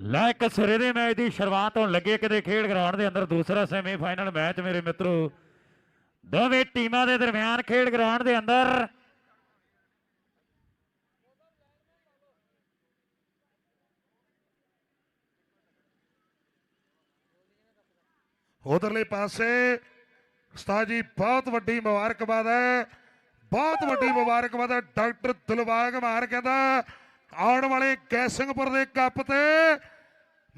ਲੈ ਇੱਕ ਸਿਰੇ ਦੇ ਮੈਚ ਦੀ ਸ਼ੁਰੂਆਤ ਹੋਣ ਲੱਗੀ ਕਿਤੇ ਖੇਡ ਗਰਾਊਂਡ ਦੇ ਅੰਦਰ, ਦੂਸਰਾ ਸੈਮੀਫਾਈਨਲ ਮੈਚ ਮੇਰੇ ਮਿੱਤਰੋ। ਦੋਵੇਂ ਟੀਮਾਂ ਦੇ ਦਰਮਿਆਨ ਖੇਡ ਗਰਾਊਂਡ ਦੇ ਅੰਦਰ। ਉਧਰਲੇ ਪਾਸੇ, ਉਸਤਾਦ ਜੀ, ਬਹੁਤ ਵੱਡੀ ਮੁਬਾਰਕਬਾਦ ਹੈ। ਬਹੁਤ ਵੱਡੀ ਮੁਬਾਰਕਬਾਦ ਹੈ। ਡਾਕਟਰ ਦਿਲਬਾਗ ਮਾਰ ਕਹਿੰਦਾ, ਆਉਣ ਵਾਲੇ ਕੈਸਿੰਗਪੁਰ ਦੇ ਕੱਪ ਤੇ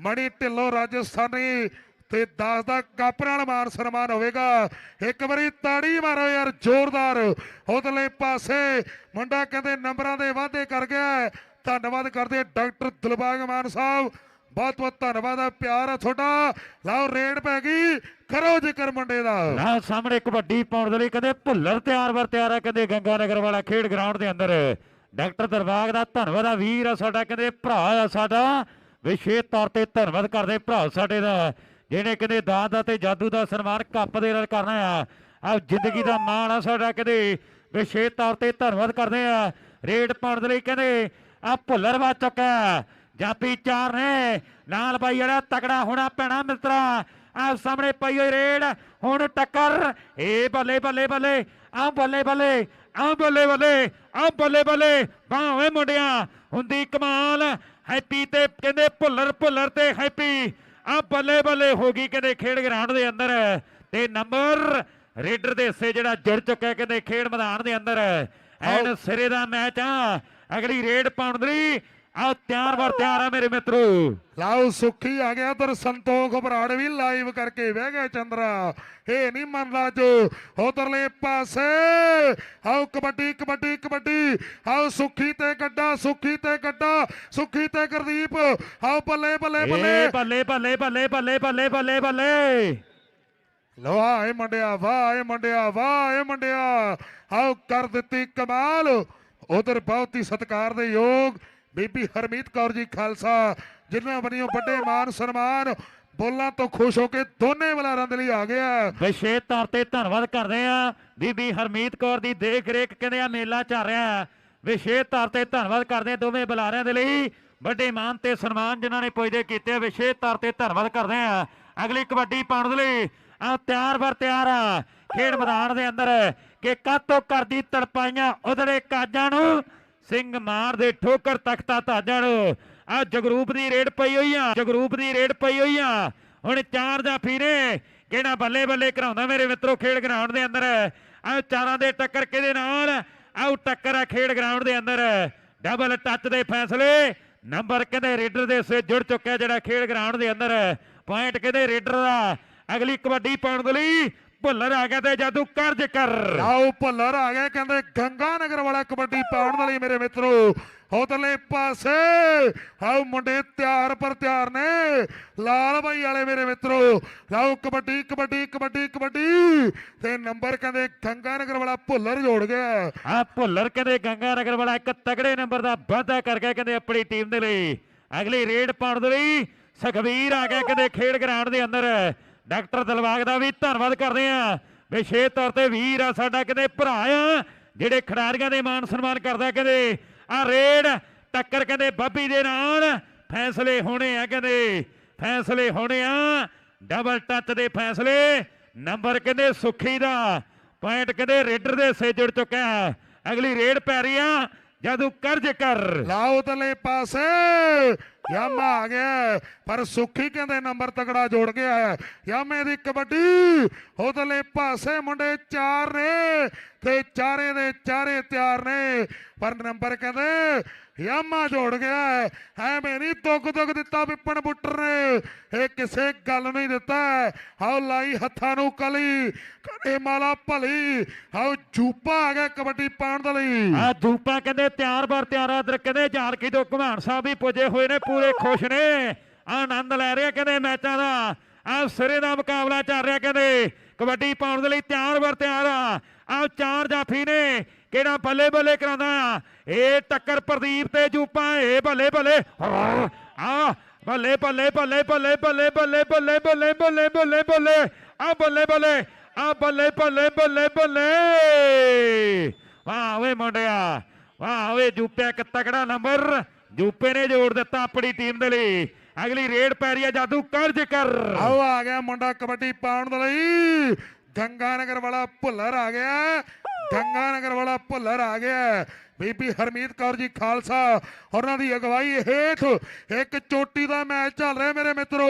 ਮਣੀ ਢਿੱਲੋ ਰਾਜਸਥਾਨੀ ਤੇ 10 ਦਾ ਕੱਪ ਨਾਲ ਮਾਨ ਸਨਮਾਨ ਹੋਵੇਗਾ। ਇੱਕ ਵਾਰੀ ਤਾੜੀ ਮਾਰੋ ਯਾਰ, ਜ਼ੋਰਦਾਰ। ਉਧਰਲੇ ਪਾਸੇ ਮੁੰਡਾ ਕਹਿੰਦੇ ਨੰਬਰਾਂ ਦੇ ਵਾਅਦੇ ਕਰ ਗਿਆ ਧੰਨਵਾਦ ਕਰਦੇ ਡਾਕਟਰ ਦਿਲਬਾਗ ਮਾਨ ਸਾਹਿਬ। ਬਹੁਤ ਬਹੁਤ ਧੰਨਵਾਦ ਹੈ ਪਿਆਰ ਹੈ ਤੁਹਾਡਾ। ਲਓ, ਰੇਡ ਪੈ ਗਈ। ਕਰੋ ਜ਼ਿਕਰ ਮੁੰਡੇ ਦਾ। ਨਾ, ਸਾਹਮਣੇ ਇੱਕ ਵੱਡੀ ਪਾਉਣ ਦੇ ਲਈ ਕਹਿੰਦੇ ਭੁੱਲਰ ਤਿਆਰ ਵਰ ਤਿਆਰ ਆ ਕਹਿੰਦੇ ਗੰਗਾ ਨਗਰ ਵਾਲਾ ਖੇਡ ਗਰਾਊਂਡ ਦੇ ਅੰਦਰ। ਡਾਕਟਰ ਦਰਬਾਗ ਦਾ ਧੰਨਵਾਦ ਆ, ਵੀਰ ਆ ਸਾਡਾ, ਕਹਿੰਦੇ ਭਰਾ ਆ ਸਾਡਾ। ਵਿਸ਼ੇਸ਼ ਤੌਰ ਤੇ ਧੰਨਵਾਦ ਕਰਦੇ ਭਰਾ ਸਾਡੇ ਦਾ, ਜਿਹਨੇ ਕਹਿੰਦੇ ਦਾਦ ਦਾ ਤੇ ਜਾਦੂ ਦਾ ਸਨਮਾਨ ਕੱਪ ਦੇ ਨਾਲ ਕਰਨਾ ਆ। ਆ ਜ਼ਿੰਦਗੀ ਦਾ ਮਾਣ ਆ ਸਾਡਾ ਕਹਿੰਦੇ। ਵਿਸ਼ੇਸ਼ ਤੌਰ ਤੇ ਧੰਨਵਾਦ ਕਰਦੇ ਆ ਰੇਡ ਪਾਉਣ ਦੇ ਲਈ ਕਹਿੰਦੇ ਆ ਭੁੱਲਰ ਵਾ ਚੁੱਕਾ ਜਾਪੀ ਚਾਰ ਨੇ, ਨਾਲ ਬਾਈ ਜਿਹੜਾ ਤਕੜਾ ਹੋਣਾ ਪੈਣਾ ਮਿੱਤਰਾ। ਆ ਸਾਹਮਣੇ ਪਈ ਹੋਈ ਰੇਡ, ਹੁਣ ਟੱਕਰ। ਏ ਬੱਲੇ ਬੱਲੇ ਬੱਲੇ ਆ ਬੱਲੇ ਬੱਲੇ ਆ ਬੱਲੇ ਬੱਲੇ ਆ ਬੱਲੇ ਬੱਲੇ। ਬਾਹ ਓਏ ਮੁੰਡਿਆਂ, ਹੁੰਦੀ ਕਮਾਲ। ਹੈਪੀ ਤੇ ਕਹਿੰਦੇ ਭੁੱਲਰ ਭੁੱਲਰ ਤੇ ਹੈਪੀ ਆ ਬੱਲੇ ਬੱਲੇ ਹੋ ਗਈ ਕਹਿੰਦੇ ਖੇਡ ਗਰਾਊਂਡ ਦੇ ਅੰਦਰ। ਤੇ ਨੰਬਰ ਰੇਡਰ ਦੇ ਹਿੱਸੇ ਜਿਹੜਾ ਜੁੜ ਚੁੱਕਾ ਕਹਿੰਦੇ ਖੇਡ ਮੈਦਾਨ ਦੇ ਅੰਦਰ। ਐਨ ਸਿਰੇ ਦਾ ਮੈਚ ਆ। ਅਗਲੀ ਰੇਡ ਪਾਉਣ ਦੇ ਲਈ ਆ ਤਿਆਰ ਵਰ ਤਿਆਰ ਆ ਮੇਰੇ ਮਿੱਤਰੋ। ਲਓ ਸੁੱਖੀ ਆ ਗਿਆ ਉਧਰ ਸੰਤੋਖ ਬਰਾੜ ਵੀ ਲਾਈਵ ਕਰਕੇ ਬਹਿ ਗਿਆ ਚੰਦਰਾ। ਇਹ ਨਹੀਂ ਮੰਨਦਾ ਜੋ ਉਧਰਲੇ ਪਾਸੇ। ਆਓ ਕਬੱਡੀ ਕਬੱਡੀ ਕਬੱਡੀ। ਆਓ ਸੁੱਖੀ ਤੇ ਗੱਡਾ ਸੁੱਖੀ ਤੇ ਗੱਡਾ ਸੁੱਖੀ ਤੇ ਗੁਰਦੀਪ। ਆਓ ਬੱਲੇ ਬੱਲੇ ਬੱਲੇ। ਬੱਲੇ ਬੱਲੇ ਬੱਲੇ ਬੱਲੇ ਬੱਲੇ ਬੱਲੇ ਬੱਲੇ। ਲੋ ਆਏ ਮੁੰਡਿਆ ਵਾਹ ਏ ਮੁੰਡਿਆ ਵਾਹ ਏ ਮੁੰਡਿਆ। ਆਓ ਕਰ ਦਿੱਤੀ ਕਮਾਲ। ਉਧਰ ਬਹੁਤ ਹੀ ਸਤਿਕਾਰ ਦੇ ਯੋਗ ਬੀਬੀ ਹਰਮੀਤ ਕੌਰ ਜੀ ਖਾਲਸਾ, ਜਿਨ੍ਹਾਂ ਬਣੀਓ ਵੱਡੇ ਮਾਨ ਸਨਮਾਨ, ਬੋਲਾਂ ਤੋਂ ਖੁਸ਼ ਹੋ ਕੇ ਦੋਨੇ ਬਲਾਰਾਂ ਦੇ ਲਈ ਆ ਗਿਆ। ਵਿਸ਼ੇਸ਼ ਤੌਰ ਤੇ ਧੰਨਵਾਦ ਕਰਦੇ ਆ ਬੀਬੀ ਹਰਮੀਤ ਕੌਰ ਦੀ ਦੇਖ ਰੇਖ ਕਹਿੰਦੇ ਆ ਮੇਲਾ ਚੱਲ ਰਿਹਾ ਵਿਸ਼ੇਸ਼ ਤੌਰ ਤੇ ਧੰਨਵਾਦ ਕਰਦੇ ਦੋਵੇਂ ਬੁਲਾਰਿਆਂ ਦੇ ਲਈ। ਵੱਡੇ ਮਾਨ ਤੇ ਸਨਮਾਨ ਜਿਨ੍ਹਾਂ ਨੇ ਪੁੱਜਦੇ ਕੀਤੇ ਵਿਸ਼ੇਸ਼ ਤੌਰ ਤੇ ਧੰਨਵਾਦ ਕਰਦੇ ਆ ਅਗਲੀ ਕਬੱਡੀ ਪਾਉਣ ਦੇ ਲਈ ਆ ਤਿਆਰ ਬਰ ਤਿਆਰ ਆ। ਖੇਡ ਮੈਦਾਨ ਦੇ ਅੰਦਰ ਕਿ ਕਾਤੋਂ ਕਰਦੀ ਤੜਪਾਈਆਂ ਉਧੜੇ ਕਾਜਾਂ ਨੂੰ ਸਿੰਘ ਮਾਰ ਦੇ ਠੋਕਰ ਤਖਤਾ ਤਾਜਾਂ ਆ ਜਗਰੂਪ ਦੀ ਰੇਡ ਪਈ ਹੋਈ ਆ, ਜਗਰੂਪ ਦੀ ਰੇਡ ਪਈ ਹੋਈ ਆ। ਹੁਣ ਚਾਰ ਜਾਫੀ ਨੇ ਕਿਹੜਾ ਬੱਲੇ ਬੱਲੇ ਕਰਾਉਂਦਾ ਮੇਰੇ ਮਿੱਤਰੋ ਖੇਡ ਗਰਾਊਂਡ ਦੇ ਅੰਦਰ। ਆ ਚਾਰਾਂ ਦੇ ਟੱਕਰ ਕਿਹਦੇ ਨਾਲ? ਆਉ ਟੱਕਰ ਆ ਖੇਡ ਗਰਾਊਂਡ ਦੇ ਅੰਦਰ। ਡਬਲ ਟੱਚ ਦੇ ਫੈਸਲੇ। ਨੰਬਰ ਕਹਿੰਦੇ ਰੇਡਰ ਦੇ ਸੇ ਜੁੜ ਚੁੱਕਿਆ ਜਿਹੜਾ ਖੇਡ ਗਰਾਊਂਡ ਦੇ ਅੰਦਰ? ਪੁਆਇੰਟ ਕਹਿੰਦੇ ਰੇਡਰ ਦਾ? ਅਗਲੀ ਕਬੱਡੀ ਪਾਉਣ ਦੇ ਲਈ ਭੁੱਲਰ ਆ ਗਿਆ ਤੇ ਜਾਦੂ ਕਰ ਜ਼ਿਕਰ ਆਓ ਭੱਲਰ ਆ ਗਏ ਕਹਿੰਦੇ ਗੰਗਾ ਨਗਰ ਵਾਲਾ ਕਬੱਡੀ ਪਾਉਣ ਲਈ ਮੇਰੇ ਮਿੱਤਰੋ ਉਧਰਲੇ ਪਾਸੇ। ਆਓ ਮੁੰਡੇ ਤਿਆਰ ਪਰ ਤਿਆਰ ਨੇ ਲਾਲ ਬਾਈ ਵਾਲੇ ਮੇਰੇ ਮਿੱਤਰੋ। ਲਾਓ ਕਬੱਡੀ ਕਬੱਡੀ ਕਬੱਡੀ ਕਬੱਡੀ। ਤੇ ਨੰਬਰ ਕਹਿੰਦੇ ਗੰਗਾ ਨਗਰ ਵਾਲਾ ਭੁੱਲਰ ਜੋੜ ਗਿਆ। ਆ ਭੁੱਲਰ ਕਹਿੰਦੇ ਗੰਗਾ ਨਗਰ ਵਾਲਾ ਇੱਕ ਤਗੜੇ ਨੰਬਰ ਦਾ ਵਾਅਦਾ ਕਰ ਗਿਆ ਕਹਿੰਦੇ ਆਪਣੀ ਟੀਮ ਦੇ ਲਈ। ਅਗਲੀ ਰੇਡ ਪਾਉਣ ਦੇ ਲਈ ਸੁਖਵੀਰ ਆ ਗਿਆ ਕਹਿੰਦੇ ਖੇਡ ਗਰਾਊਂਡ ਦੇ ਅੰਦਰ। ਡਾਕਟਰ ਦਿਲਬਾਗ ਦਾ ਵੀ ਧੰਨਵਾਦ ਕਰਦੇ ਆ ਵਿਸ਼ੇਸ਼ ਤੌਰ ਤੇ ਵੀਰ ਆ ਸਾਡਾ ਕਹਿੰਦੇ ਭਰਾ ਆ, ਜਿਹੜੇ ਖਿਡਾਰੀਆਂ ਦੇ ਮਾਨ ਸਨਮਾਨ ਕਰਦਾ ਕਹਿੰਦੇ, ਆ ਰੇਡ ਟੱਕਰ ਕਹਿੰਦੇ ਬੱਬੀ ਦੇ ਨਾਲ, ਫੈਸਲੇ ਹੋਣੇ ਆ ਕਹਿੰਦੇ, ਫੈਸਲੇ ਹੋਣੇ ਆ ਡਬਲ ਟੱਚ ਦੇ ਫੈਸਲੇ ਨੰਬਰ ਕਹਿੰਦੇ ਸੁਖੀ ਦਾ ਪੁਆਇੰਟ ਕਹਿੰਦੇ ਰੇਡਰ ਦੇ ਸੇ ਜੁੜ ਚੁੱਕਾ ਅਗਲੀ ਰੇਡ ਪੈ ਰਹੀ ਆ, ਜਦੋਂ ਕਰਜ ਕਰ। ਲਾਓ ਉਧਰਲੇ ਪਾਸੇ ਯਾਮਾ ਆ ਗਿਆ ਪਰ ਸੁੱਖੀ ਕਹਿੰਦੇ ਨੰਬਰ ਤਗੜਾ ਜੋੜ ਗਿਆ ਹੈ। ਯਾਮੇ ਦੀ ਕਬੱਡੀ। ਉਧਰਲੇ ਪਾਸੇ ਮੁੰਡੇ ਚਾਰ ਨੇ ਤੇ ਚਾਰੇ ਦੇ ਚਾਰੇ ਤਿਆਰ ਨੇ। ਪਰ ਨੰਬਰ ਕਹਿੰਦੇ ਯਾਮਾ ਜੋੜ ਗਿਆ ਹੈ। ਐਵੇਂ ਨਹੀਂ ਤੁਕ ਤੁਕ ਦਿੱਤਾ ਵਿਪਨ ਬੁੱਟਰ ਨੇ। ਇਹ ਕਿਸੇ ਗੱਲ ਨੂੰ ਹੀ ਦਿੱਤਾ ਹੈ। ਲਾਈ ਹੱਥਾਂ ਨੂੰ ਕਲੀ ਕਦੇ ਮਾਲਾ ਭਲੀ ਆਓ ਜੂਪਾ ਆ ਗਿਆ ਕਬੱਡੀ ਪਾਉਣ ਦੇ ਲਈ। ਆ ਦੂਪਾ ਕਹਿੰਦੇ ਤਿਆਰ ਬਾਰ ਤਿਆਰ ਅਦਰ ਕਹਿੰਦੇ ਝਾਰਕੀ ਤੋਂ ਘੁਮਾਣ ਸਾਹਿਬ ਵੀ ਪੁੱਜੇ ਹੋਏ ਨੇ, ਪੂਰੇ ਖੁਸ਼ ਨੇ। ਆਨੰਦ ਲੈ ਰਹੇ ਕਹਿੰਦੇ ਮੈਚਾਂ ਦਾ। ਆ ਸਿਰੇ ਦਾ ਮੁਕਾਬਲਾ ਚੱਲ ਰਿਹਾ ਕਹਿੰਦੇ। ਕਬੱਡੀ ਪਾਉਣ ਦੇ ਲਈ ਤਿਆਰ ਬਰ ਤਿਆਰ ਆ। ਆ ਚਾਰ ਜਾਫੀ ਨੇ। ਕਿਹੜਾ ਬੱਲੇ ਬੱਲੇ ਕਰਾਉਂਦਾ ਆ ਇਹ ਟੱਕਰ ਪ੍ਰਦੀਪ ਤੇ ਜੂਪਾ ਇਹ ਬੱਲੇ ਬੱਲੇ ਆ ਬੱਲੇ ਬੱਲੇ ਬੱਲੇ ਬੱਲੇ ਬੱਲੇ ਬੱਲੇ ਬੱਲੇ ਬੱਲੇ ਬੱਲੇ ਬੱਲੇ ਬੱਲੇ ਆ ਬੱਲੇ ਬੱਲੇ ਆ ਬੱਲੇ ਬੱਲੇ ਬੱਲੇ ਬੱਲੇ ਵਾਹ ਓਏ ਮੁੰਡਿਆ ਵਾਹ ਓਏ ਜੂਪੇ ਇੱਕ ਤਕੜਾ ਨੰਬਰ ਜੂਪੇ ਨੇ ਜੋੜ ਦਿੱਤਾ ਆਪਣੀ ਟੀਮ ਦੇ ਲਈ ਅਗਲੀ ਰੇਡ ਪੈ ਰਹੀ ਹੈ ਜਾਦੂ ਕਰ ਜ਼ਿਕਰ ਆਓ ਆ ਗਿਆ ਮੁੰਡਾ ਕਬੱਡੀ ਪਾਉਣ ਦੇ ਲਈ ਗੰਗਾ ਨਗਰ ਵਾਲਾ ਭੁੱਲਰ ਆ ਗਿਆ ਗੰਗਾ ਨਗਰ ਵਾਲਾ ਭੁੱਲਰ ਆ ਗਿਆ ਬੀਬੀ ਹਰਮੀਤ ਕੌਰ ਜੀ ਖਾਲਸਾ ਉਹਨਾਂ ਦੀ ਅਗਵਾਈ ਹੇਠ ਇੱਕ ਚੋਟੀ ਦਾ ਮੈਚ ਚੱਲ ਰਿਹਾ ਮੇਰੇ ਮਿੱਤਰੋ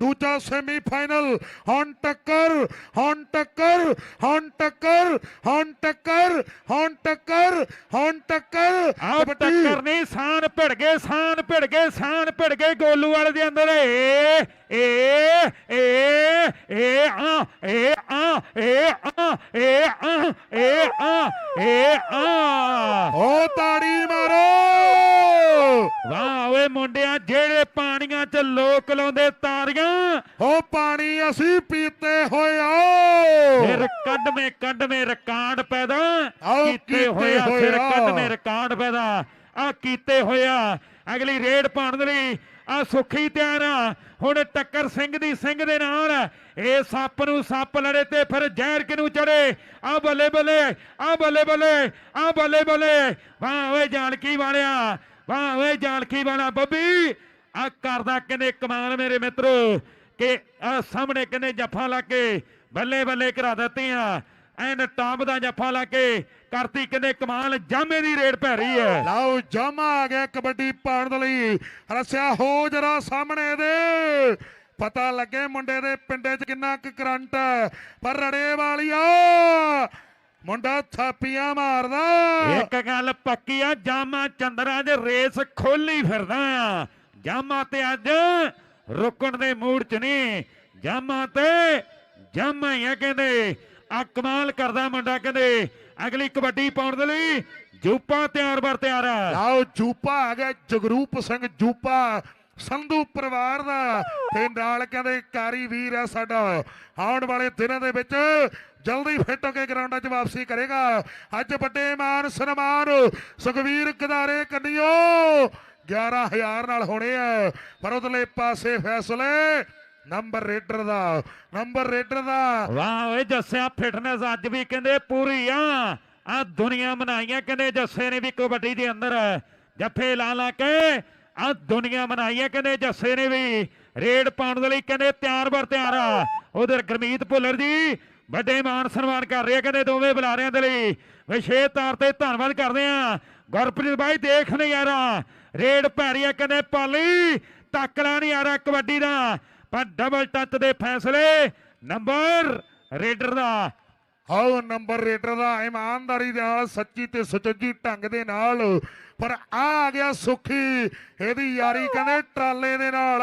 ਦੂਜਾ ਸੈਮੀ ਫਾਈਨਲ ਹੁਣ ਟੱਕਰ ਹੁਣ ਟੱਕਰ ਹੁਣ ਟੱਕਰ ਹੁਣ ਟੱਕਰ ਹੁਣ ਟੱਕਰ ਹੁਣ ਟੱਕਰ ਆਹ ਕਬੱਡੀ। ਟੱਕਰ ਨਹੀਂ ਸਾਨ ਭਿੜ ਗਏ ਸਾਨ ਭਿੜ ਗਏ ਸਾਨ ਭਿੜ ਗਏ ਗੋਲੂ ਵਾਲੇ ਦੇ ਅੰਦਰ। ਏ ਏ ਏ ਏ ਆ ਏ ਆ ਏ ਆ ਏ ਆ ਏ ਆ ਏ ਆ। ਓ ਤਾੜੀ ਮਾਰੋ! ਵਾਹ ਓਏ ਮੁੰਡਿਆਂ ਜਿਹੜੇ ਪਾਣੀਆਂ 'ਚ ਲੋਕ ਲਾਉਂਦੇ ਤਾਰੀਆਂ ਓ ਪਾਣੀ ਅਸੀਂ ਪੀਤੇ ਹੋਏ ਆਓ ਫਿਰ ਕੱਢਵੇਂ ਕੱਢਵੇਂ ਰਿਕਾਰਡ ਪੈਦਾ। ਕੀਤੇ ਹੋਇਆ ਫਿਰ ਹੋਇਆ। ਕੱਢਵੇਂ ਰਿਕਾਰਡ ਪੈਦਾ। ਆ ਕੀਤੇ ਹੋਇਆ ਅਗਲੀ ਰੇਡ ਪਾਉਣ ਦੇ ਲਈ ਆ ਸੁੱਖੀ ਤਿਆਰ ਆ। ਹੁਣ ਟੱਕਰ ਸਿੰਘ ਦੀ ਸਿੰਘ ਦੇ ਨਾਲ। ਇਹ ਸੱਪ ਨੂੰ ਸੱਪ ਲੜੇ ਤੇ ਫਿਰ ਜ਼ਹਿਰ ਕਿਨੂੰ ਚੜੇ ਆ ਬੱਲੇ ਬੱਲੇ, ਆ ਬੱਲੇ ਬੱਲੇ, ਆ ਬੱਲੇ ਬੱਲੇ। ਵਾਹ ਓਏ ਜਾਨਕੀ ਵਾਲਿਆ, ਵਾਹ ਓਏ ਜਾਨਕੀ ਵਾਲਾ ਬੱਬੀ। ਆ ਕਰਦਾ ਕਹਿੰਦੇ ਕਮਾਲ ਮੇਰੇ ਮਿੱਤਰੋ, ਕਿ ਆ ਸਾਹਮਣੇ ਕਹਿੰਦੇ ਜੱਫਾ ਲਾ ਕੇ ਬੱਲੇ ਬੱਲੇ ਕਰਾ ਦਿੱਤੀਆਂ। ਐਨ ਟਾਪ ਦਾ ਜੱਫਾ ਲਾ ਕੇ ਕਰਤੀ ਕਹਿੰਦੇ ਕਮਾਲ ਜਾਮੇ ਦੀ ਰੇਡ ਪੈ ਰਹੀ ਹੈ। ਲਓ ਜਾਮਾ ਆ ਗਿਆ ਕਬੱਡੀ ਪਾਉਣ ਦੇ ਲਈ। ਰਸਿਆ ਹੋ ਜਰਾ ਸਾਹਮਣੇ ਦੇ। ਪਤਾ ਲੱਗੇ ਮੁੰਡੇ ਦੇ ਪਿੰਡੇ 'ਚ ਕਿੰਨਾ ਕੁ ਕਰੰਟ ਹੈ ਪਰ ਰੜੇ ਵਾਲੀਆ ਮੁੰਡਾ ਥਾਪੀਆਂ ਮਾਰਦਾ। ਇੱਕ ਗੱਲ ਪੱਕੀ ਆ ਜਾਮਾ ਚੰਦਰਾ ਦੇ ਰੇਸ ਖੋਲੀ ਫਿਰਦਾ। ਆ ਜਾਮਾ ਤੇ ਅੱਜ ਰੁਕਣ ਦੇ ਮੂਡ ਚ ਨਹੀਂ। ਜਾਮਾ ਤੇ ਜਾਮਾ ਹੀ ਆ ਕਹਿੰਦੇ। ਆ ਕਮਾਲ ਕਰਦਾ ਮੁੰਡਾ ਕਹਿੰਦੇ। ਅਗਲੀ ਕਬੱਡੀ ਪਾਉਣ ਦੇ ਲਈ ਜੂਪਾ ਤਿਆਰ ਬਰ ਤਿਆਰ ਆ। ਲਓ ਜੂਪਾ ਆ ਗਿਆ, ਜਗਰੂਪ ਸਿੰਘ ਜੂਪਾ, ਸੰਧੂ ਪਰਿਵਾਰ ਦਾ। ਤੇ ਨਾਲ ਕਹਿੰਦੇ ਕਾਰੀ ਵੀਰ ਹੈ ਸਾਡਾ। ਆਉਣ ਵਾਲੇ ਦਿਨਾਂ ਦੇ ਵਿੱਚ ਜਲਦੀ ਫਿੱਟ ਹੋ ਕੇ ਗਰਾਊਂਡਾਂ 'ਚ ਵਾਪਸੀ ਕਰੇਗਾ। ਅੱਜ ਵੱਡੇ ਮਾਨ ਸਨਮਾਨ ਸੁਖਵੀਰ ਗਦਾਰੇ ਕੰਨਿਓ। 11000 ਨਾਲ ਹੋਣੇ ਆ, ਪਰ ਉਧਰਲੇ ਪਾਸੇ ਫੈਸਲੇ ਨੰਬਰ ਰੇਡਰ ਦਾ, ਨੰਬਰ ਰੇਡਰ ਦਾ। ਵਾਹ ਓਏ, ਜੱਸਿਆ ਫਿਟਨੈਸ ਅੱਜ ਵੀ ਕਹਿੰਦੇ ਪੂਰੀ ਆ। ਆ ਦੁਨੀਆ ਮਨਾਈਆਂ ਕਹਿੰਦੇ, ਜੱਸੇ ਨੇ ਵੀ ਕਬੱਡੀ ਦੇ ਅੰਦਰ। ਜੱਫੇ ਲਾ ਲਾ ਕੇ, ਆ ਦੁਨੀਆ ਮਨਾਈਆਂ ਕਹਿੰਦੇ, ਜੱਸੇ ਨੇ ਵੀ। ਰੇਡ ਪਾਉਣ ਦੇ ਲਈ ਕਹਿੰਦੇ ਤਿਆਰ ਬਰ ਤਿਆਰ ਆ। ਉਧਰ ਗਰਮੀਤ ਭੁੱਲਰ ਜੀ ਵੱਡੇ ਮਾਨ ਸਨਮਾਨ ਕਰ ਰਹੇ ਕਹਿੰਦੇ ਦੋਵੇਂ ਬੁਲਾਰਿਆਂ ਦੇ ਲਈ। ਵਿਸ਼ੇਸ਼ ਤੌਰ ਤੇ ਧੰਨਵਾਦ ਕਰਦੇ ਆ। ਗੁਰਪ੍ਰੀਤ ਬਾਈ, ਦੇਖ ਨਜ਼ਾਰਾ। ਰੇਡ ਪੈ ਰਹੀ ਕਹਿੰਦੇ ਪਾਲੀ। ਟੱਕਰਾ ਨਹੀਂ ਆ ਕਬੱਡੀ ਦਾ। ਪਰ ਡਬਲ ਟੱਚ ਦੇ ਫੈਸਲੇ ਨੰਬਰ ਰੇਡਰ ਦਾ ਆਓ ਨੰਬਰ ਰੇਡਰ ਦਾ ਇਮਾਨਦਾਰੀ ਦੇ ਨਾਲ, ਸੱਚੀ ਤੇ ਸੁਚੱਜੀ ਢੰਗ ਦੇ ਨਾਲ। ਪਰ ਆ ਆ ਗਿਆ ਸੁਖੀ। ਇਹਦੀ ਯਾਰੀ ਕਹਿੰਦੇ ਟਰਾਲੇ ਦੇ ਨਾਲ।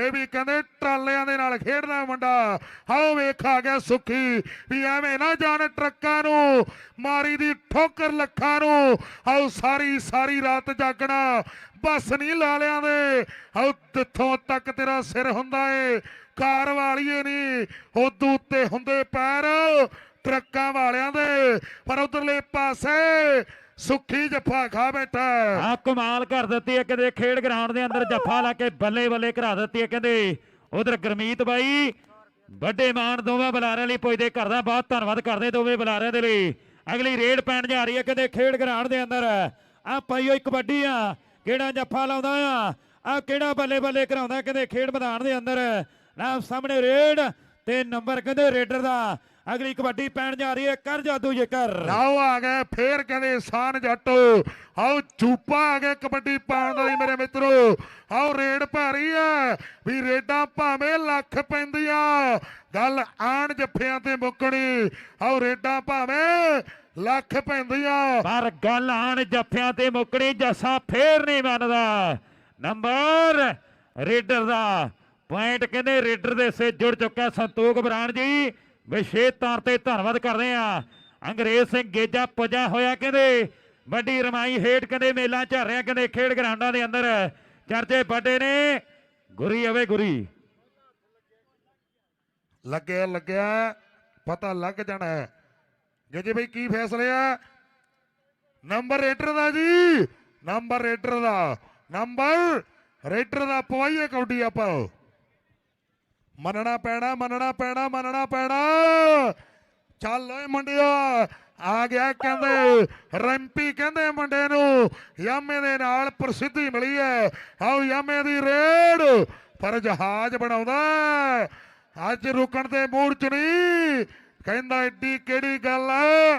ਇਹ ਵੀ ਕਹਿੰਦੇ ਟਰਾਲਿਆਂ ਦੇ ਨਾਲ ਖੇਡਦਾ ਮੁੰਡਾ। ਆਓ ਵੇਖ ਆ ਗਿਆ ਸੁਖੀ। ਵੀ ਐਵੇਂ ਨਾ ਜਾਣ ਟਰੱਕਾਂ ਨੂੰ। ਮਾਰੀ ਦੀ ਠੋਕਰ ਲੱਖਾਂ ਨੂੰ। ਆਓ ਸਾਰੀ ਸਾਰੀ ਰਾਤ ਜਾਗਣਾ। ਬਸ ਨਹੀਂ ਲਾਲਿਆਂ ਦੇ। ਆਓ ਜਿੱਥੋਂ ਤੱਕ ਤੇਰਾ ਸਿਰ ਹੁੰਦਾ ਏ। ਕਾਰ ਵਾਲੀਏ ਨਹੀਂ ਉਦੋਂ ਉੱਤੇ ਹੁੰਦੇ ਪੈਰ ਟਰੱਕਾਂ ਵਾਲਿਆਂ ਦੇ, ਪਰ ਉਧਰਲੇ ਪਾਸੇ ਸੁੱਖੀ ਜੱਫਾ ਖਾ ਬੈਠਾ। ਆ ਕਮਾਲ ਕਰ ਦਿੱਤੀ ਹੈ, ਕਹਿੰਦੇ ਖੇਡ ਗਰਾਊਂਡ ਦੇ ਅੰਦਰ ਜੱਫਾ ਲਾ ਕੇ ਬੱਲੇ ਬੱਲੇ ਕਰਾ ਦਿੱਤੀ ਹੈ, ਕਹਿੰਦੇ। ਉਧਰ ਗਰਮੀਤ ਬਾਈ, ਵੱਡੇ ਮਾਨ ਦੋਵਾਂ ਬੁਲਾਰਿਆਂ ਲਈ ਪੁੱਜਦੇ ਕਰਦਾ ਬਹੁਤ ਧੰਨਵਾਦ ਕਰਦੇ ਦੋਵੇਂ ਬੁਲਾਰਿਆਂ ਦੇ ਲਈ। ਅਗਲੀ ਰੇਡ ਪੈਣ ਜਾ ਰਹੀ ਹੈ, ਕਹਿੰਦੇ ਖੇਡ ਗਰਾਊਂਡ ਦੇ ਅੰਦਰ। ਆ ਪਾਈ ਹੋਈ ਕਬੱਡੀ ਆ, ਕਿਹੜਾ ਜੱਫਾ ਲਾਉਂਦਾ ਆ? ਆ ਕਿਹੜਾ ਬੱਲੇ ਬੱਲੇ ਕਰਾਉਂਦਾ, ਕਹਿੰਦੇ ਖੇਡ ਮੈਦਾਨ ਦੇ ਅੰਦਰ। ਨਾ ਸਾਹਮਣੇ ਰੇਡ ਤੇ ਨੰਬਰ ਕਹਿੰਦੇ ਰੇਡਰ ਦਾ। ਅਗਲੀ ਕਬੱਡੀ ਪੈਣ ਜਾ ਰਹੀ ਹੈ। ਕਰ ਜਾਦੂ ਜੇਕਰ। ਲਾਓ ਆ ਗਏ ਫੇਰ ਕਹਿੰਦੇ ਸਾਨ ਜੱਟ। ਆਓ ਚੂਪਾ ਆ ਗਿਆ ਕਬੱਡੀ ਪਾਉਣ ਦਾ ਮੇਰੇ ਮਿੱਤਰੋ। ਆਓ ਰੇਡ ਭਾਰੀ ਆ ਵੀ ਰੇਡਾਂ ਭਾਵੇਂ ਲੱਖ ਪੈਂਦੀਆਂ ਗੱਲ ਆਣ ਜੱਫਿਆਂ ਤੇ ਮੁੱਕਣੀ। ਆਓ ਰੇਡਾਂ ਭਾਵੇਂ ਲੱਖ ਪੈਂਦੀਆਂ। ਪਰ ਗੱਲ ਆਣ ਜੱਫਿਆਂ ਤੇ ਮੁੱਕਣੀ ਜੱਸਾ ਫੇਰ ਨਹੀਂ ਮੰਨਦਾ। ਨੰਬਰ ਰੇਡਰ ਦਾ। ਪੁਆਇੰਟ ਕਹਿੰਦੇ ਰੇਡਰ ਦੇ ਸੇ ਜੁੜ ਚੁੱਕਾ ਸੰਤੋਖ ਬਰਾਣ ਜੀ। ਵਿਸ਼ੇਸ਼ ਤੌਰ ਤੇ ਧੰਨਵਾਦ ਕਰਦੇ ਆ ਅੰਗਰੇਜ਼ ਸਿੰਘ ਗੇਜਾ ਪੁੱਜਾ ਹੋਇਆ ਕਹਿੰਦੇ। ਵੱਡੀ ਰਮਾਈ ਹੇਠ ਕਹਿੰਦੇ, ਮੇਲਾ ਝਰ ਰਿਹਾ ਕਹਿੰਦੇ, ਖੇਡ ਗਰਾਊਂਡਾਂ ਦੇ ਅੰਦਰ। ਚਰਚੇ ਵੱਡੇ ਨੇ। ਗੁਰੀ ਅਵੇ ਗੁਰੀ। ਲੱਗਿਆ ਲੱਗਿਆ। ਪਤਾ ਲੱਗ ਜਾਣਾ ਹੈ। ਜੀ ਬਈ, ਕੀ ਫੈਸਲੇ ਆ? ਨੰਬਰ ਰੇਟਰ ਦਾ ਜੀ। ਨੰਬਰ ਰੇਡਰ ਦਾ। ਨੰਬਰ ਰੇਡਰ ਦਾ ਪਵਾਈਏ ਕੌਡੀ ਆਪਾਂ। ਮੰਨਣਾ ਪੈਣਾ ਮੰਨਣਾ ਪੈਣਾ ਮੰਨਣਾ ਪੈਣਾ। ਚੱਲ ਓਏ ਮੁੰਡਿਆ ਆ ਗਿਆ ਕਹਿੰਦੇ, ਰੈਂਪੀ ਕਹਿੰਦੇ ਮੁੰਡੇ ਨੂੰ, ਯਾਮੇ ਦੇ ਨਾਲ ਪ੍ਰਸਿੱਧੀ ਮਿਲੀ ਹੈ ਆਓ ਯਾਮੇ ਦੀ ਰੇਡ, ਪਰ ਜਹਾਜ਼ ਬਣਾਉਂਦਾ ਅੱਜ ਰੁਕਣ ਦੇ ਮੂਡ ਚ ਨਹੀਂ ਕਹਿੰਦਾ ਏਡੀ ਕਿਹੜੀ ਗੱਲ ਹੈ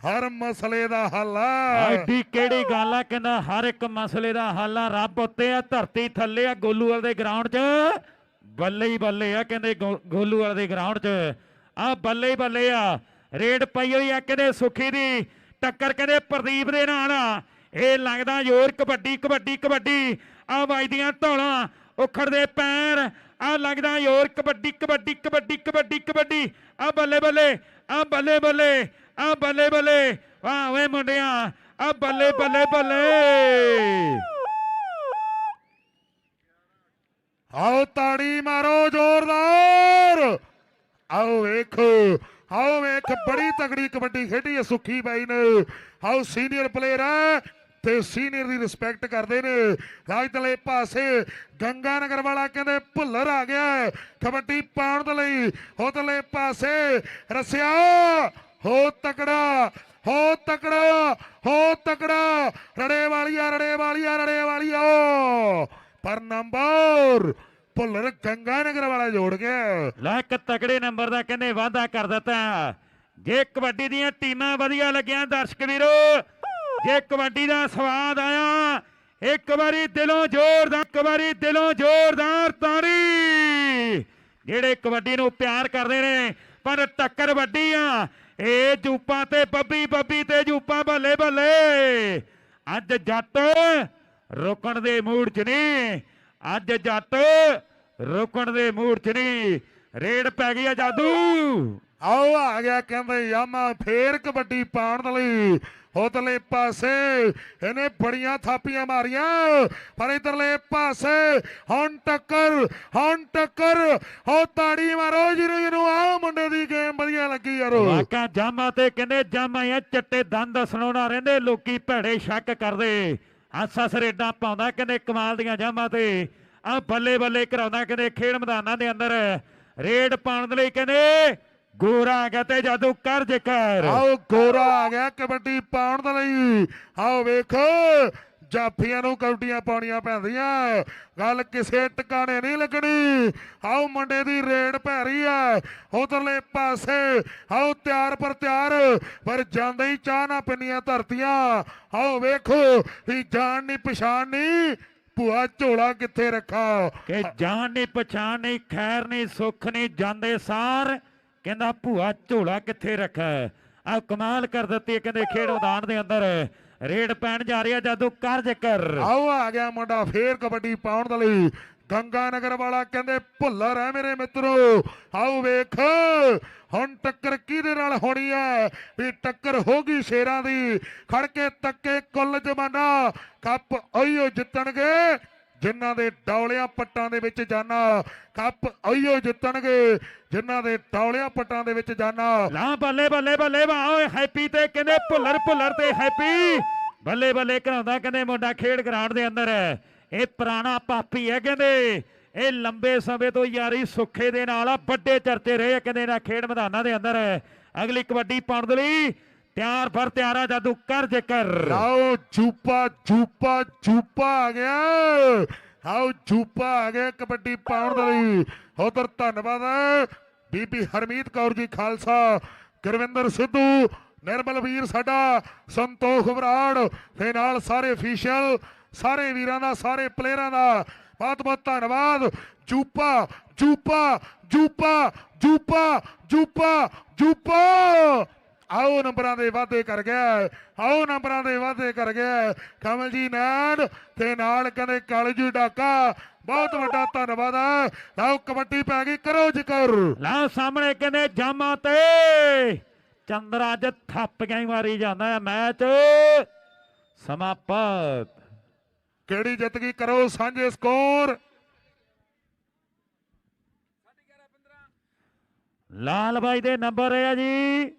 ਹਰ ਮਸਲੇ ਦਾ ਹੱਲ ਹੈ ਐਡੀ ਕਿਹੜੀ ਗੱਲ ਆ ਕਹਿੰਦਾ, ਹਰ ਇੱਕ ਮਸਲੇ ਦਾ ਹੱਲ ਆ ਰੱਬ ਉੱਤੇ ਆ, ਧਰਤੀ ਥੱਲੇ ਆ, ਗੋਲੂਵਾਲ ਦੇ ਗਰਾਊਂਡ 'ਚ। ਬੱਲੇ ਹੀ ਬੱਲੇ ਆ, ਕਹਿੰਦੇ ਗੋ- ਗੋਲੂਵਾਲ ਦੇ ਗਰਾਊਂਡ 'ਚ। ਆ ਬੱਲੇ ਹੀ ਬੱਲੇ ਆ। ਰੇਡ ਪਈ ਹੋਈ ਆ ਕਹਿੰਦੇ ਸੁਖੀ ਦੀ। ਟੱਕਰ ਕਹਿੰਦੇ ਪ੍ਰਦੀਪ ਦੇ ਨਾਲ ਇਹ ਲੱਗਦਾ ਜ਼ੋਰ ਕਬੱਡੀ ਕਬੱਡੀ ਕਬੱਡੀ। ਆ ਵੱਜਦੀਆਂ ਢੋਲਾਂ ਉਖੜਦੇ ਪੈਰ। ਆ ਲੱਗਦਾ ਯੋਰ ਕਬੱਡੀ ਕਬੱਡੀ ਕਬੱਡੀ ਕਬੱਡੀ ਕਬੱਡੀ। ਆ ਬੱਲੇ ਬੱਲੇ, ਆ ਬੱਲੇ ਬੱਲੇ, ਆ ਬੱਲੇ ਬੱਲੇ। ਵਾਹ ਵੇ ਮੁੰਡਿਆਂ, ਆ ਬੱਲੇ ਬੱਲੇ ਬੱਲੇ। ਆਓ ਤਾੜੀ ਮਾਰੋ ਜ਼ੋਰਦਾਰ। ਆਓ ਵੇਖੋ, ਆਓ ਵੇਖ, ਬੜੀ ਤਗੜੀ ਕਬੱਡੀ ਖੇਡੀ ਹੈ ਸੁੱਖੀ ਬਾਈ ਨੇ। ਆਓ ਸੀਨੀਅਰ ਪਲੇਅਰ ਹੈ ਤੇ ਸੀਨੀਅਰ ਦੀ ਰਿਸਪੈਕਟ ਕਰਦੇ ਨੇ। ਰਾਜਤਲੇ ਪਾਸੇ ਗੰਗਾ ਨਗਰ ਵਾਲਾ ਕਹਿੰਦੇ ਭੁੱਲਰ ਆ ਗਿਆ ਕਬੱਡੀ ਪਾਉਣ ਦੇ ਲਈ ਉਧਰਲੇ ਪਾਸੇ ਰਸਿਆ, ਹੋ ਤਕੜਾ ਹੋ ਤਕੜਾ ਹੋ ਤਕੜਾ। ਰੜੇ ਵਾਲੀਆ ਰੜੇ ਵਾਲੀਆ ਰੜੇ ਵਾਲੀਆ ਪਰ ਨੰਬਰ। ਭੁੱਲਰ ਗੰਗਾ ਵਾਲਾ ਜੋੜ ਗਿਆ। ਲੈ ਇੱਕ ਤਕੜੇ ਨੰਬਰ ਦਾ ਕਹਿੰਦੇ ਵਾਅਦਾ ਕਰ ਦਿੱਤਾ। ਜੇ ਕਬੱਡੀ ਦੀਆਂ ਟੀਮਾਂ ਵਧੀਆ ਲੱਗੀਆਂ ਦਰਸ਼ਕ ਵੀਰੋ, ਜੇ ਕਬੱਡੀ ਦਾ ਸਵਾਦ ਆਇਆ, ਇੱਕ ਵਾਰੀ ਦਿਲੋਂ ਜ਼ੋਰਦਾਰ, ਇੱਕ ਵਾਰੀ ਦਿਲੋਂ ਜ਼ੋਰਦਾਰ ਤਾੜੀ। ਜਿਹੜੇ ਕਬੱਡੀ ਨੂੰ ਪਿਆਰ ਕਰਦੇ ਨੇ, ਪਰ ਟੱਕਰ ਵੱਡੀ ਆ। ਇਹ ਜੂਪਾਂ ਤੇ ਬੱਬੀ ਬੱਬੀ ਤੇ ਜੂਪਾਂ ਬੱਲੇ ਬੱਲੇ। ਅੱਜ ਜੱਟ ਰੁਕਣ ਦੇ ਮੂਡ 'ਚ ਨਹੀਂ ਅੱਜ ਜੱਟ ਰੁਕਣ ਦੇ ਮੂਡ 'ਚ ਨਹੀਂ ਰੇਡ ਪੈ ਗਈ ਆ ਜਾਦੂ। ਆਓ ਆ ਗਿਆ ਕਹਿੰਦੇ ਯਾਮਾ ਫੇਰ ਕਬੱਡੀ ਪਾਉਣ ਦੇ ਲਈ। ਉਧਰਲੇ ਪਾਸੇ ਇਹਨੇ ਬੜੀਆਂ ਥਾਪੀਆਂ ਮਾਰੀਆਂ। ਪਰ ਇਧਰਲੇ ਪਾਸੇ ਹੁਣ ਟੱਕਰ ਹੁਣ ਟੱਕਰ। ਹੋ ਤਾੜੀ ਮਾਰੋ ਜਿਹਨੂੰ ਜਿਹਨੂੰ। ਆ ਮੁੰਡੇ ਦੀ ਗੇਮ ਵਧੀਆ ਲੱਗੀ ਯਾਰੋ। ਵਾਕਾ ਜਾਮਾ ਤੇ ਕਹਿੰਦੇ ਜਾਮਾ ਚੱਟੇ ਦੰਦ ਸੁਣਾਉਣਾ ਰਹਿੰਦੇ ਲੋਕੀ ਭੈੜੇ ਸ਼ੱਕ ਕਰਦੇ। ਆਸਾ ਸਰੇਡਾਂ ਪਾਉਂਦਾ ਕਹਿੰਦੇ ਕਮਾਲ ਦੀਆਂ ਜਾਮਾਂ ਤੇ। ਆ ਬੱਲੇ ਬੱਲੇ ਕਰਾਉਂਦਾ ਕਹਿੰਦੇ ਖੇਡ ਮੈਦਾਨਾਂ ਦੇ ਅੰਦਰ। ਰੇਡ ਪਾਉਣ ਦੇ ਲਈ ਕਹਿੰਦੇ ਗੋਰਾ ਆ ਗਿਆ ਤੇ ਜਾਦੂ ਕਰ ਜੇਕਰ। ਆਓ ਗੋਰਾ ਆ ਗਿਆ ਕਬੱਡੀ ਪਾਉਣ ਦੇ ਲਈ। ਆਓ ਵੇਖੋ ਜਾਫੀਆਂ ਨੂੰ ਕਬੱਡੀਆਂ ਪਾਉਣੀਆਂ ਪੈਂਦੀਆਂ। ਗੱਲ ਕਿਸੇ ਟਿਕਾਣੇ ਨਹੀਂ ਲੱਗਣੀ। ਆਓ ਮੁੰਡੇ ਦੀ ਰੇਡ ਪੈ ਰਹੀ ਹੈ ਉਧਰਲੇ ਪਾਸੇ ਆਓ ਤਿਆਰ ਪਰ ਤਿਆਰ। ਪਰ ਜਾਂਦੇ ਹੀ ਚਾਹ ਨਾ ਪਿੰਨੀਆਂ ਧਰਤੀਆਂ। ਆਓ ਵੇਖੋ, ਵੀ ਜਾਣ ਨਹੀਂ ਪਛਾਣ ਨਹੀਂ ਭੂਆ, ਝੋਲਾ ਕਿੱਥੇ ਰੱਖਾ? ਕਿ ਜਾਨ ਨਹੀਂ ਪਛਾਣ ਨਹੀਂ ਖੈਰ ਨਹੀਂ ਸੁੱਖ ਨਹੀਂ ਜਾਂਦੇ ਸਾਰ। ਕਹਿੰਦਾ, ਭੂਆ, ਝੋਲਾ ਕਿੱਥੇ ਰੱਖਾ? ਆ ਕਮਾਲ ਕਰ ਦਿੱਤੀ ਕਹਿੰਦੇ ਖੇਡ ਮੈਦਾਨ ਦੇ ਅੰਦਰ। ਰੇਡ ਪੈਣ ਜਾ ਰਹੀ ਆ ਜਾਦੂ ਕਰ ਜ਼ਿਕਰ। ਆਓ, ਆ ਗਿਆ ਮੁੰਡਾ ਫੇਰ ਕਬੱਡੀ ਪਾਉਣ ਦੇ ਲਈ। ਗੰਗਾ ਨਗਰ ਵਾਲਾ ਕਹਿੰਦੇ, ਭੁੱਲਰ ਹੈ ਮੇਰੇ ਮਿੱਤਰੋ। ਆਓ ਵੇਖ, ਹੁਣ ਟੱਕਰ ਕਿਹਦੇ ਨਾਲ ਹੋਣੀ ਹੈ ਵੀ ਟੱਕਰ ਹੋ ਗਈ ਸ਼ੇਰਾਂ ਦੀ। ਖੜ ਕੇ ਤੱਕੇ ਕੁੱਲ ਜਮਾਨਾ। ਕੱਪ ਉਹੀਓ ਜਿੱਤਣਗੇ। ਜਿਨ੍ਹਾਂ ਦੇ ਡੌਲਿਆਂ ਪੱਟਾਂ ਦੇ ਵਿੱਚ ਜਾਣਾ ਕੱਪ ਉਹੀਓ ਜਿੱਤਣਗੇ, ਜਿਨ੍ਹਾਂ ਦੇ ਡੌਲਿਆਂ ਪੱਟਾਂ ਦੇ ਵਿੱਚ ਜਾਣਾ ਲਾ ਬੱਲੇ ਬੱਲੇ ਬੱਲੇ ਵਾਹ, ਓਏ ਹੈਪੀ ਤੇ ਕਹਿੰਦੇ ਭੁੱਲਰ ਭੁੱਲਰ ਤੇ ਹੈਪੀ। ਬੱਲੇ ਬੱਲੇ ਕਰਾਉਂਦਾ ਕਹਿੰਦੇ ਮੁੰਡਾ ਖੇਡ ਗਰਾਊਂਡ ਦੇ ਅੰਦਰ। ਇਹ ਪੁਰਾਣਾ ਪਾਪੀ ਹੈ ਕਹਿੰਦੇ। ਇਹ ਲੰਬੇ ਸਮੇਂ ਤੋਂ ਯਾਰੀ ਸੁੱਖੇ ਦੇ ਨਾਲ ਵੱਡੇ ਚਰਚੇ ਰਹੇ ਕਹਿੰਦੇ ਨਾ ਖੇਡ ਮੈਦਾਨਾਂ ਦੇ ਅੰਦਰ। ਅਗਲੀ ਕਬੱਡੀ ਪਾਉਣ ਦੇ ਲਈ ਤਿਆਰ ਫਰ ਤਿਆਰਾ ਜਾਦੂ ਕਰ ਜ਼ਿਕਰ। ਆਓ ਜੂਪਾ ਜੂਪਾ ਜੂਪਾ ਆ ਗਿਆ। ਆਓ ਜੂਪਾ ਆ ਗਿਆ ਕਬੱਡੀ ਪਾਉਣ ਦੇ ਲਈ। ਉਧਰ ਧੰਨਵਾਦ ਹੈ। ਬੀਬੀ ਹਰਮੀਤ ਕੌਰ ਜੀ ਖਾਲਸਾ। ਗੁਰਵਿੰਦਰ ਸਿੱਧੂ, ਨਿਰਮਲ ਵੀਰ ਸਾਡਾ, ਸੰਤੋਖ ਬਰਾੜ ਤੇ ਨਾਲ ਸਾਰੇ ਅਫੀਸ਼ੀਅਲ ਸਾਰੇ ਵੀਰਾਂ ਦਾ, ਸਾਰੇ ਪਲੇਅਰਾਂ ਦਾ ਬਹੁਤ ਬਹੁਤ ਧੰਨਵਾਦ। ਜੂਪਾ ਜੂਪਾ ਜੂਪਾ ਜੂਪਾ ਜੂਪਾ ਜੂਪਾ ਆਓ ਨੰਬਰਾਂ ਦੇ ਵਾਅਦੇ ਕਰ ਗਿਆ ਹੈ। ਆਓ ਨੰਬਰਾਂ ਦੇ ਵਾਅਦੇ ਕਰ ਗਿਆ ਹੈ। ਕਮਲ ਜੀ ਨਾਨ ਤੇ ਨਾਲ ਕਹਿੰਦੇ ਕਾਲਜੂ ਡਾਕਾ। ਬਹੁਤ ਵੱਡਾ ਧੰਨਵਾਦ ਹੈ। ਲਓ ਕਬੱਡੀ ਪੈ ਗਈ। ਕਰੋ ਜ਼ਿਕਰ। ਲਾ ਸਾਹਮਣੇ ਕਹਿੰਦੇ ਜਾਮਾ ਤੇ। ਚੰਦਰ ਅੱਜ ਥੱਪ ਗਈ ਮਾਰੀ ਜਾਂਦਾ ਹੈ ਮੈਚ। ਸਮਾਪਤ। ਕਿਹੜੀ ਜਿੱਤ ਗਈ? ਕਰੋ ਸਾਂਝੇ ਸਕੋਰ। ਲਾਲ ਬਾਈ ਦੇ ਨੰਬਰ ਹੈ ਜੀ।